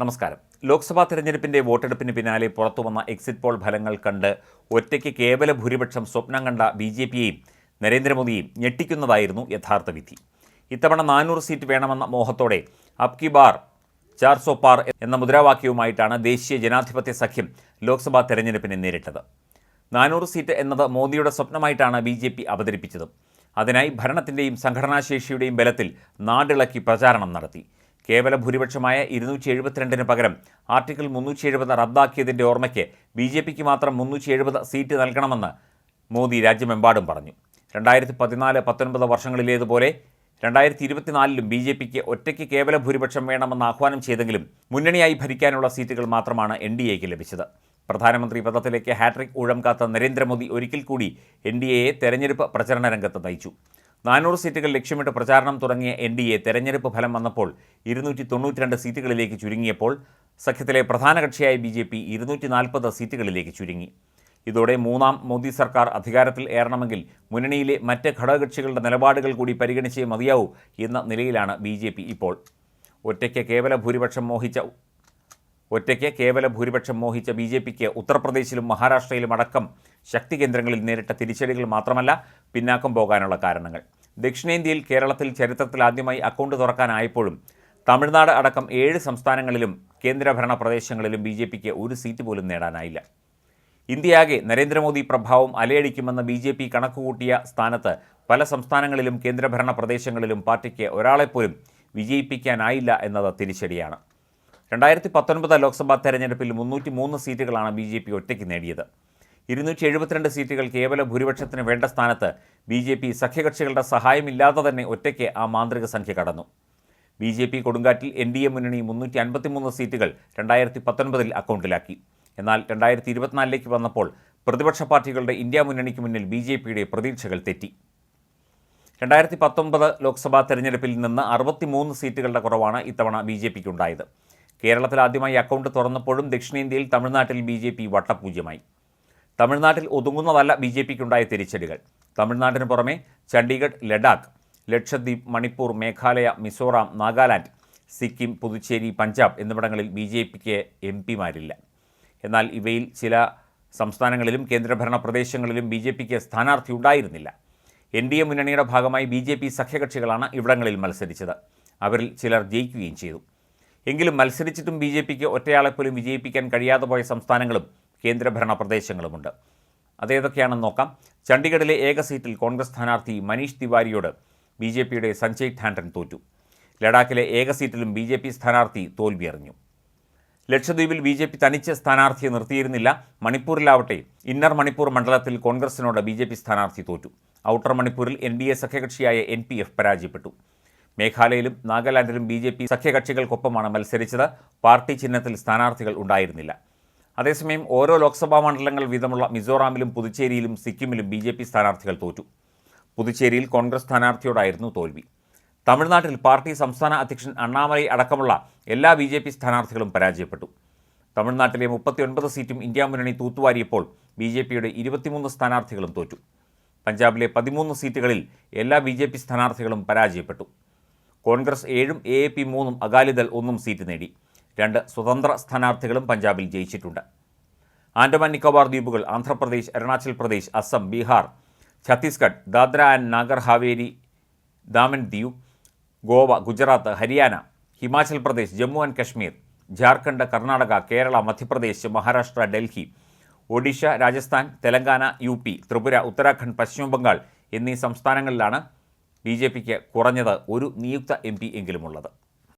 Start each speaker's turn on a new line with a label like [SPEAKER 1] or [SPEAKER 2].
[SPEAKER 1] നമസ്കാരം. ലോക്സഭാ തെരഞ്ഞെടുപ്പിന്റെ വോട്ടെടുപ്പിന് പിന്നാലെ പുറത്തുവന്ന എക്സിറ്റ് പോൾ ഫലങ്ങൾ കണ്ട് ഒറ്റയ്ക്ക് കേവല ഭൂരിപക്ഷം സ്വപ്നം കണ്ട ബി ജെ പിയെയും നരേന്ദ്രമോദിയെയും ഞെട്ടിക്കുന്നതായിരുന്നു യഥാർത്ഥ വിധി. ഇത്തവണ നാനൂറ് സീറ്റ് വേണമെന്ന മോഹത്തോടെ അപ് കി ബാർ ചാർ സോ പാർ എന്ന മുദ്രാവാക്യവുമായിട്ടാണ് ദേശീയ ജനാധിപത്യ സഖ്യം ലോക്സഭാ തെരഞ്ഞെടുപ്പിനെ നേരിട്ടത്. നാനൂറ് സീറ്റ് എന്നത് മോദിയുടെ സ്വപ്നമായിട്ടാണ് ബി ജെ പി അവതരിപ്പിച്ചത്. അതിനായി ഭരണത്തിന്റെയും സംഘടനാശേഷിയുടെയും ബലത്തിൽ നാടിളക്കി പ്രചാരണം നടത്തി. കേവല ഭൂരിപക്ഷമായ ഇരുന്നൂറ്റി എഴുപത്തിരണ്ടിന് പകരം ആർട്ടിക്കിൾ മുന്നൂറ്റി എഴുപത് റദ്ദാക്കിയതിന്റെ ഓർമ്മയ്ക്ക് ബി ജെ പിക്ക് മാത്രം മുന്നൂറ്റി എഴുപത് സീറ്റ് നൽകണമെന്ന് മോദി രാജ്യമെമ്പാടും പറഞ്ഞു. രണ്ടായിരത്തി പതിനാല് പത്തൊൻപത് വർഷങ്ങളിലേതുപോലെ രണ്ടായിരത്തി ഇരുപത്തിനാലിലും ബി ജെ പിക്ക് ഒറ്റയ്ക്ക് കേവല ഭൂരിപക്ഷം വേണമെന്ന് ആഹ്വാനം ചെയ്തെങ്കിലും മുന്നണിയായി ഭരിക്കാനുള്ള സീറ്റുകൾ മാത്രമാണ് എൻ ഡി എക്ക് ലഭിച്ചത്. പ്രധാനമന്ത്രി പദത്തിലേക്ക് ഹാട്രിക് ഊഴം കാത്ത നരേന്ദ്രമോദി ഒരിക്കൽ കൂടി എൻ ഡി എയെ തെരഞ്ഞെടുപ്പ് പ്രചരണ രംഗത്ത് നയിച്ചു. നാനൂറ് സീറ്റുകൾ ലക്ഷ്യമിട്ട് പ്രചാരണം തുടങ്ങിയ എൻ ഡി എ തെരഞ്ഞെടുപ്പ് ഫലം വന്നപ്പോൾ ഇരുന്നൂറ്റി തൊണ്ണൂറ്റിരണ്ട് സീറ്റുകളിലേക്ക് ചുരുങ്ങിയപ്പോൾ സഖ്യത്തിലെ പ്രധാന കക്ഷിയായ ബി ജെ പി ഇരുന്നൂറ്റി നാൽപ്പത് സീറ്റുകളിലേക്ക് ചുരുങ്ങി. ഇതോടെ മൂന്നാം മോദി സർക്കാർ അധികാരത്തിൽ ഏറണമെങ്കിൽ മുന്നണിയിലെ മറ്റ് ഘടകകക്ഷികളുടെ നിലപാടുകൾ കൂടി പരിഗണിച്ചേ മതിയാവൂ എന്ന നിലയിലാണ് ബി ഇപ്പോൾ. ഒറ്റയ്ക്ക് കേവല ഭൂരിപക്ഷം മോഹിച്ച ഒറ്റയ്ക്ക് കേവല ഭൂരിപക്ഷം മോഹിച്ച ബി ജെ പിക്ക് ഉത്തർപ്രദേശിലും മഹാരാഷ്ട്രയിലും അടക്കം ശക്തി കേന്ദ്രങ്ങളിൽ നേരിട്ട തിരിച്ചടികൾ മാത്രമല്ല പിന്നാക്കം പോകാനുള്ള കാരണങ്ങൾ. ദക്ഷിണേന്ത്യയിൽ കേരളത്തിൽ ചരിത്രത്തിൽ ആദ്യമായി അക്കൗണ്ട് തുറക്കാനായപ്പോഴും തമിഴ്നാട് അടക്കം ഏഴ് സംസ്ഥാനങ്ങളിലും കേന്ദ്രഭരണ പ്രദേശങ്ങളിലും ബി ജെ പിക്ക് ഒരു സീറ്റ് പോലും നേടാനായില്ല. ഇന്ത്യയാകെ നരേന്ദ്രമോദി പ്രഭാവം അലയടിക്കുമെന്ന ബി ജെ പി കണക്കുകൂട്ടിയ സ്ഥാനത്ത് പല സംസ്ഥാനങ്ങളിലും കേന്ദ്രഭരണ പ്രദേശങ്ങളിലും പാർട്ടിക്ക് ഒരാളെപ്പോലും വിജയിപ്പിക്കാനായില്ല എന്നത് തിരിച്ചടിയാണ്. രണ്ടായിരത്തി പത്തൊൻപത് ലോക്സഭാ തെരഞ്ഞെടുപ്പിൽ മുന്നൂറ്റി മൂന്ന് സീറ്റുകളാണ് ബി ജെ പി ഒറ്റയ്ക്ക് നേടിയത്. ഇരുന്നൂറ്റി എഴുപത്തിരണ്ട് സീറ്റുകൾ കേവല ഭൂരിപക്ഷത്തിന് വേണ്ട സ്ഥാനത്ത് ബി ജെ പി സഖ്യകക്ഷികളുടെ സഹായമില്ലാതെ തന്നെ ഒറ്റയ്ക്ക് ആ മാന്ത്രിക സംഖ്യ കടന്നു. ബി ജെ പി കൊടുങ്കാറ്റിൽ എൻ ഡി എ മുന്നണി മുന്നൂറ്റി അൻപത്തിമൂന്ന് സീറ്റുകൾ രണ്ടായിരത്തി പത്തൊൻപതിൽ അക്കൗണ്ടിലാക്കി. എന്നാൽ രണ്ടായിരത്തി ഇരുപത്തിനാലിലേക്ക് വന്നപ്പോൾ പ്രതിപക്ഷ പാർട്ടികളുടെ ഇന്ത്യ മുന്നണിക്ക് മുന്നിൽ ബി ജെ പിയുടെ പ്രതീക്ഷകൾ തെറ്റി. രണ്ടായിരത്തി പത്തൊമ്പത് ലോക്സഭാ തെരഞ്ഞെടുപ്പിൽ നിന്ന് അറുപത്തിമൂന്ന് സീറ്റുകളുടെ കുറവാണ് ഇത്തവണ ബി ജെ പിക്ക് ഉണ്ടായത്. കേരളത്തിൽ ആദ്യമായി അക്കൗണ്ട് തുറന്നപ്പോഴും ദക്ഷിണേന്ത്യയിൽ തമിഴ്നാട്ടിൽ ബി ജെ പി വട്ടപൂജ്യമായി. തമിഴ്നാട്ടിൽ ഒതുങ്ങുന്നതല്ല ബി ജെ പിക്കുണ്ടായ തിരിച്ചടികൾ. തമിഴ്നാട്ടിന് പുറമെ ചണ്ഡീഗഡ് ലഡാക്ക് ലക്ഷദ്വീപ് മണിപ്പൂർ മേഘാലയ മിസോറാം നാഗാലാൻഡ് സിക്കിം പുതുച്ചേരി പഞ്ചാബ് എന്നിവിടങ്ങളിൽ ബി ജെ പിക്ക് എം പിമാരില്ല. എന്നാൽ ഇവയിൽ ചില സംസ്ഥാനങ്ങളിലും കേന്ദ്രഭരണ പ്രദേശങ്ങളിലും ബി ജെ പിക്ക് സ്ഥാനാർത്ഥി ഉണ്ടായിരുന്നില്ല. എൻ ഡി എ മുന്നണിയുടെ ഭാഗമായി ബി ജെ പി സഖ്യകക്ഷികളാണ് ഇവിടങ്ങളിൽ മത്സരിച്ചത്. അവരിൽ ചിലർ ജയിക്കുകയും ചെയ്തു. എങ്കിലും മത്സരിച്ചിട്ടും ബി ജെ പിക്ക് ഒറ്റയാളെപ്പോലും വിജയിപ്പിക്കാൻ കഴിയാതെ പോയ സംസ്ഥാനങ്ങളും കേന്ദ്രഭരണ പ്രദേശങ്ങളുമുണ്ട്. അതേതൊക്കെയാണെന്ന് നോക്കാം. ചണ്ഡീഗഡിലെ ഏക സീറ്റിൽ കോൺഗ്രസ് സ്ഥാനാർത്ഥി മനീഷ് തിവാരിയോട് ബി ജെ പിയുടെ സഞ്ജയ് ഠാൻഡൻ തോറ്റു. ലഡാക്കിലെ ഏക സീറ്റിലും ബി ജെ പി സ്ഥാനാർത്ഥി തോൽവിയറിഞ്ഞു ലക്ഷദ്വീപിൽ ബി ജെ പി തനിച്ച് സ്ഥാനാർത്ഥിയെ നിർത്തിയിരുന്നില്ല. മണിപ്പൂരിലാവട്ടെ ഇന്നർ മണിപ്പൂർ മണ്ഡലത്തിൽ കോൺഗ്രസിനോട് ബി ജെ പി സ്ഥാനാർത്ഥി തോറ്റു. ഔട്ടർ മണിപ്പൂരിൽ എൻ ഡി എ സഖ്യകക്ഷിയായ എൻ പി എഫ് പരാജയപ്പെട്ടു. മേഘാലയയിലും നാഗാലാൻഡിലും ബി ജെ പി സഖ്യകക്ഷികൾക്കൊപ്പമാണ് മത്സരിച്ചത്. പാർട്ടി ചിഹ്നത്തിൽ സ്ഥാനാർത്ഥികൾ ഉണ്ടായിരുന്നില്ല. അതേസമയം ഓരോ ലോക്സഭാ മണ്ഡലങ്ങൾ വീതമുള്ള മിസോറാമിലും പുതുച്ചേരിയിലും സിക്കിമിലും ബി ജെ പി സ്ഥാനാർത്ഥികൾ തോറ്റു. പുതുച്ചേരിയിൽ കോൺഗ്രസ് സ്ഥാനാർത്ഥിയോടായിരുന്നു തോൽവി. തമിഴ്നാട്ടിൽ പാർട്ടി സംസ്ഥാന അധ്യക്ഷൻ അണ്ണാമലൈ അടക്കമുള്ള എല്ലാ ബി ജെ പി സ്ഥാനാർത്ഥികളും പരാജയപ്പെട്ടു. തമിഴ്നാട്ടിലെ മുപ്പത്തിയൊൻപത് സീറ്റും ഇന്ത്യ മുന്നണി തൂത്തുവാരിയപ്പോൾ ബി ജെ പിയുടെ ഇരുപത്തിമൂന്ന് സ്ഥാനാർത്ഥികളും തോറ്റു. പഞ്ചാബിലെ പതിമൂന്ന് സീറ്റുകളിൽ എല്ലാ ബി ജെ പി സ്ഥാനാർത്ഥികളും പരാജയപ്പെട്ടു. കോൺഗ്രസ് ഏഴും എ എ പി മൂന്നും അകാലിദൾ ഒന്നും സീറ്റ് നേടി. രണ്ട് സ്വതന്ത്ര സ്ഥാനാർത്ഥികളും പഞ്ചാബിൽ ജയിച്ചിട്ടുണ്ട്. ആൻഡമാൻ നിക്കോബാർ ദ്വീപുകൾ ആന്ധ്രാപ്രദേശ് അരുണാചൽ പ്രദേശ് അസം ബീഹാർ ഛത്തീസ്ഗഡ് ദാദ്ര ആൻഡ് നാഗർ ഹാവേരി ദാമൻ ദ്വീപ് Goa Gujarat Haryana Himachal Pradesh Jammu and Kashmir Jharkhand Karnataka Kerala Madhya Pradesh Maharashtra Delhi Odisha Rajasthan Telangana U P Tripura Uttarakhand Paschim Bengal എന്നീ സംസ്ഥാനങ്ങളിലാണ് ബി ജെ പിക്ക് കുറഞ്ഞത് ഒരു നിയുക്ത എം പി എങ്കിലുമുള്ളത്.